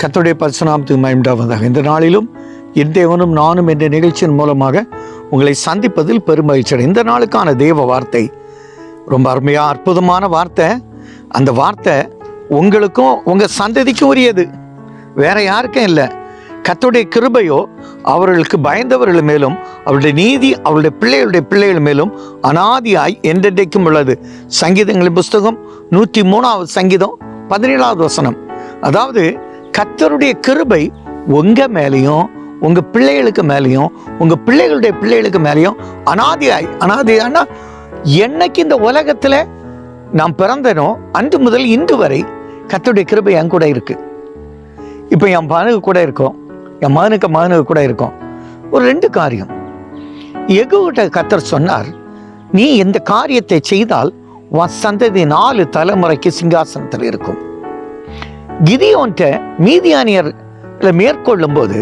கத்தோடைய பரிசுநாமத்துக்கு மயம்டாவதாக இந்த நாளிலும் என் தேவனும் நானும் என்ற நிகழ்ச்சியின் மூலமாக உங்களை சந்திப்பதில் பெருமகிழ்ச்சி இந்த நாளுக்கான தேவ வார்த்தை ரொம்ப அருமையாக அற்புதமான வார்த்தை. அந்த வார்த்தை உங்களுக்கும் உங்கள் சந்ததிக்கும் உரியது. வேற யாருக்கும் இல்லை. கர்த்தருடைய கிருபையோ அவர்களுக்கு பயந்தவர்கள் மேலும் அவருடைய நீதி அவருடைய பிள்ளைகளுடைய பிள்ளைகள் மேலும் அனாதியாய் என்றென்றைக்கும் உள்ளது. சங்கீதங்களின் புஸ்தகம் நூற்றி மூணாவது சங்கீதம் பதினேழாவது வசனம். அதாவது கத்தருடைய கிருபை உங்க மேலேயும் உங்க பிள்ளைகளுக்கு மேலேயும் உங்க பிள்ளைகளுடைய பிள்ளைகளுக்கு மேலேயும் அனாதியாய் அனாதியானா என்னைக்கு இந்த உலகத்துல நான் பிறந்தனோ அன்று முதல் இன்று வரை கத்தருடைய கிருபை என் கூட இருக்கு. இப்போ என் மகனுக்கு கூட இருக்கும். என் மகனுக்கு மகனுக்கு கூட இருக்கும். ஒரு ரெண்டு காரியம். எகுகிட்ட கத்தர் சொன்னார் நீ இந்த காரியத்தை செய்தால் உன் சந்ததி நாலு தலைமுறைக்கு சிங்காசனத்தில் இருக்கும். கிதியோன்ட்ட மீதியானியர் மேற்கொள்ளும் போது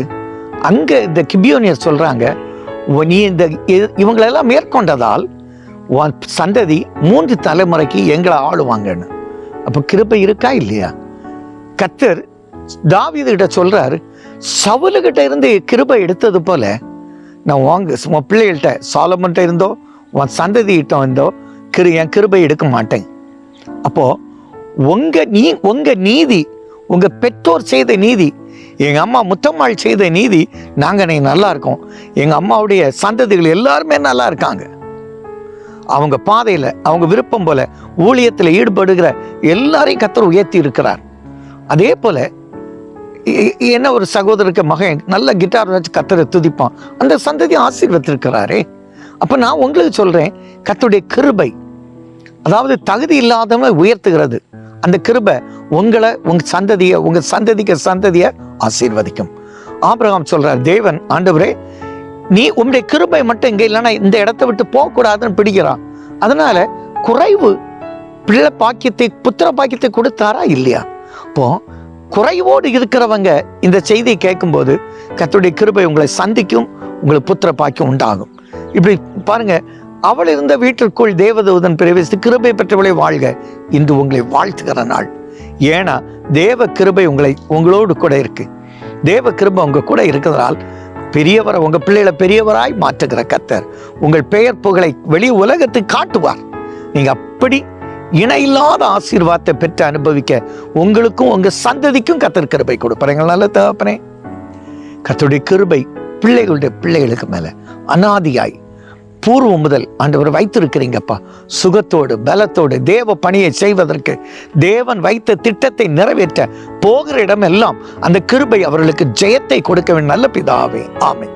அங்கே இந்த கிபியோனியர் சொல்கிறாங்க நீ இந்த இவங்களெல்லாம் மேற்கொண்டதால் உன் சந்ததி மூன்று தலைமுறைக்கு எங்களை ஆளுவாங்கன்னு. அப்போ கிருபை இருக்கா இல்லையா? கத்தர் தாவீதுகிட்ட சொல்கிறார் சவுலுகிட்ட இருந்து கிருபை எடுத்தது போல நான் வாங்க உன் பிள்ளைகள்கிட்ட சாலமன்ட்ட இருந்தோ உன் சந்ததிகிட்ட இருந்தோ கிரு என் கிருபை எடுக்க மாட்டேன். அப்போது உங்கள் நீ உங்கள் நீதி உங்கள் பெற்றோர் செய்த நீதி எங்கள் அம்மா முத்தம்மாள் செய்த நீதி நாங்கள் நீ நல்லா இருக்கோம். எங்கள் அம்மாவுடைய சந்ததிகள் எல்லாருமே நல்லா இருக்காங்க. அவங்க பாதையில் அவங்க விருப்பம் போல ஊழியத்தில் ஈடுபடுகிற எல்லாரையும் கத்தர் உயர்த்தி இருக்கிறார். அதே போல் என்ன ஒரு சகோதரருக்கு மகன் நல்ல கிட்டார் வச்சு கத்தரை துதிப்பான். அந்த சந்ததி ஆசீர்வத்திருக்கிறாரே அப்போ நான் உங்களுக்கு சொல்கிறேன் கத்தருடைய கிருபை அதாவது தகுதி இல்லாதவங்க உயர்த்துகிறது. அந்த கிருபை உங்களை உங்க சந்ததியை உங்க சந்ததிக்கு சந்ததியை ஆசீர்வதிக்கும். ஆபிரகாம் சொல்றார் தேவன் ஆண்டவரே நீ உன்னுடைய கிருபை மட்டும் இங்கே இல்லைன்னா இந்த இடத்தை விட்டு போகக்கூடாதுன்னு பிடிக்கிறான். அதனால குறைவு பிள்ளை பாக்கியத்தை புத்திர பாக்கியத்தை கொடுத்தாரா இல்லையா? அப்போ குறைவோடு இருக்கிறவங்க இந்த செய்தியை கேட்கும்போது கத்துடைய கிருபை உங்களை சந்திக்கும் உங்களுக்கு புத்திர பாக்கியம் உண்டாகும். இப்படி பாருங்க அவள் இருந்த வீட்டிற்குள் தேவதூதன் பிரவேசித்து கிருபை பெற்றவளை வாழ்க. இன்று உங்களை வாழ்த்துகிற நாள். ஏன்னா தேவ கிருபை உங்களை உங்களோடு கூட இருக்கு. தேவ கிருபை உங்க கூட இருக்கிறதால் பெரியவரை உங்க பிள்ளைகளை பெரியவராய் மாற்றுகிற கத்தர் உங்கள் பெயர் புகழை வெளி உலகத்துக்கு காட்டுவார். நீங்க அப்படி இணையில்லாத ஆசீர்வாதத்தை பெற்று அனுபவிக்க உங்களுக்கும் உங்க சந்ததிக்கும் கத்தர் கிருபை கொடுப்பாருங்க நல்ல தகப்பனே கத்தருடைய கிருபை பிள்ளைகளுடைய பிள்ளைகளுக்கு மேல அனாதியாய் பூர்வம் முதல் ஆண்டவர் வைத்திருக்கிறீங்கப்பா. சுகத்தோடு பலத்தோடு தேவ பணியை செய்வதற்கு தேவன் வைத்த திட்டத்தை நிறைவேற்ற போகிற இடமெல்லாம் அந்த கிருபை அவர்களுக்கு ஜெயத்தை கொடுக்க வேண்டும் நல்ல பிதாவே. ஆமை